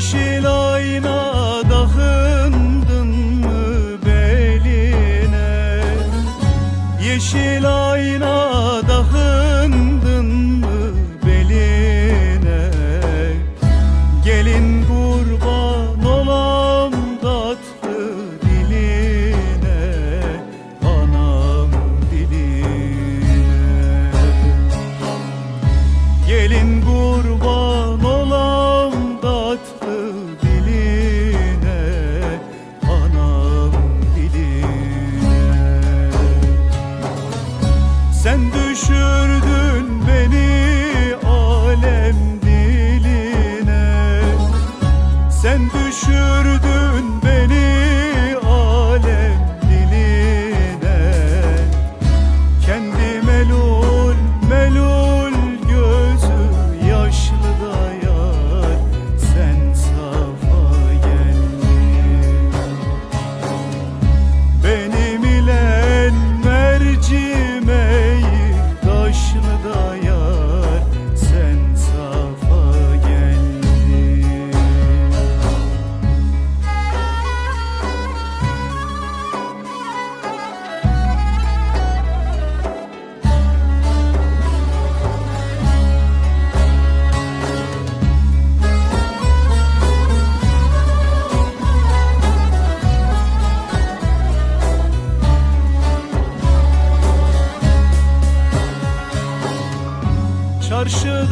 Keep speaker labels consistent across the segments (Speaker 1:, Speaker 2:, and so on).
Speaker 1: Dişin ayna dahındın mı beline? Yeşil ayna dahındın mı beline? Gelin kurban olam tatlı diline Anam diline. Gelin kurban düşürdü.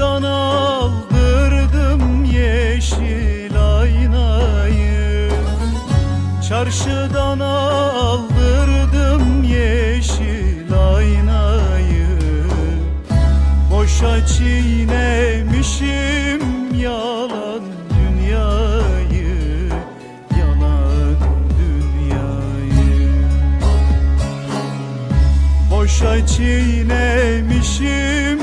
Speaker 1: Aldırdım yeşil aynayı. Çarşıdan aldırdım yeşil aynayı. Boşa çiğnemişim yalan dünyayı Yalan dünyayı. Boşa çiğnemişim